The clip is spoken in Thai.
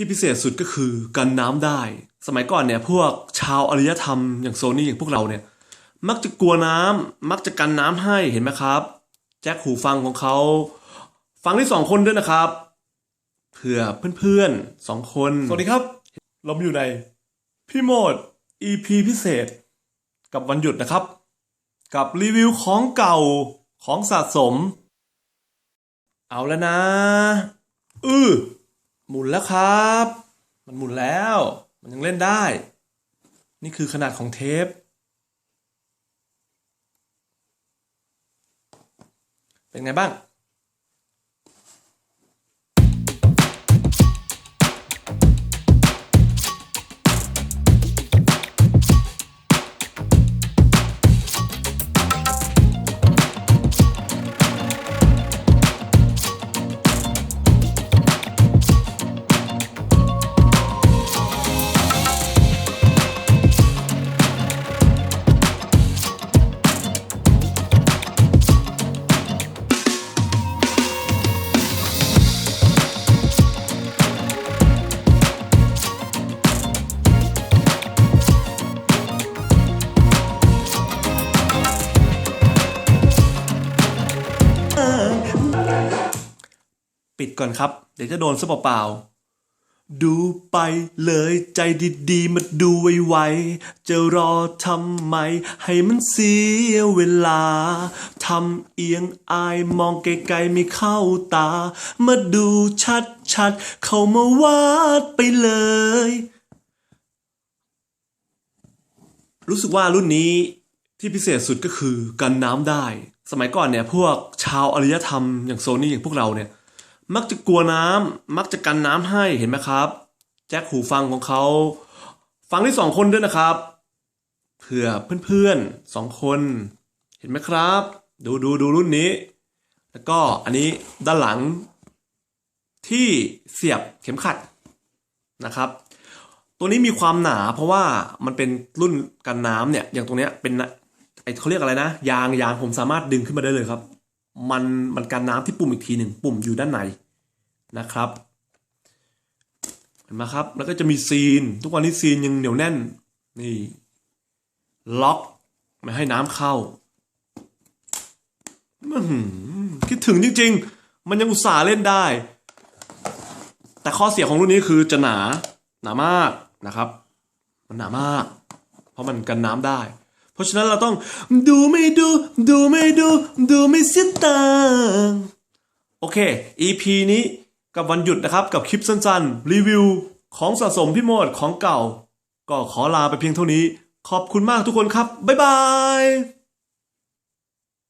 ที่พิเศษสุดก็คือกันน้ำได้ สมัยก่อนเนี่ยพวกชาวอารยธรรมอย่างโซนี่อย่างพวกเราเนี่ย มักจะกลัวน้ำมักจะกันน้ำให้เห็นไหมครับ แจ็คหูฟังของเขาฟังได้สองคนด้วยนะครับเผื่อเพื่อนๆสองคน สวัสดีครับ เราอยู่ในพี่โมด EP พิเศษ กับวันหยุดนะครับ กับรีวิวของเก่าของสะสม เอาแล้วนะ อือ หมุนแล้วครับ มันหมุนแล้ว มันยังเล่นได้ นี่คือขนาดของเทป เป็นไงบ้าง ปิดก่อนครับ เดี๋ยวจะโดนซะเปล่าๆดูไปเลยใจดีๆ มาดูไวๆจะรอทำไม ให้มันเสียเวลาทำเอียงอายมองไกลๆไม่เข้าตา มาดูชัดๆ เข้ามาวาดไปเลย รู้สึกว่ารุ่นนี้ที่พิเศษสุดก็คือกันน้ำได้ สมัยก่อนเนี่ยพวกชาวอารยธรรมอย่างโซนี่อย่างพวกเราเนี่ย มักจะกลัวน้ำมักจะกันน้ำให้เห็นไหมครับ แจ็คหูฟังของเขาฟังได้สองคนด้วยนะครับเผื่อเพื่อนๆสองคน เห็นไหมครับ ดูดูดูรุ่นนี้ แล้วก็อันนี้ด้านหลัง ที่เสียบเข็มขัดนะครับ ตัวนี้มีความหนาเพราะว่ามันเป็นรุ่นกันน้ำเนี่ยอย่างตรงเนี้ยเป็นนะไอเขาเรียกอะไรนะ ยางยางผมสามารถดึงขึ้นมาได้เลยครับ มันมันกันน้ำที่ปุ่มอีกทีหนึ่งปุ่มอยู่ด้านในนะครับเห็นไหมครับ แล้วก็จะมีซีน ทุกวันนี้ซีนยังเหนียวแน่นนี่ล็อกไม่ให้น้ำเข้าคิดถึงจริงๆ มันยังอุตส่าห์เล่นได้ แต่ข้อเสียของรุ่นนี้คือจะหนาหนามากนะครับ มันหนามาก เพราะมันกันน้ำได้ เพราะฉะนั้นเราต้องดูไม่ดูดูไม่ดูดูไม่เสียตังโอเค EP นี้กับวันหยุดนะครับกับคลิปสั้นๆ รีวิวของสะสมพี่โมดของเก่า ก็ขอลาไปเพียงเท่านี้ ขอบคุณมากทุกคนครับ บ๊ายบาย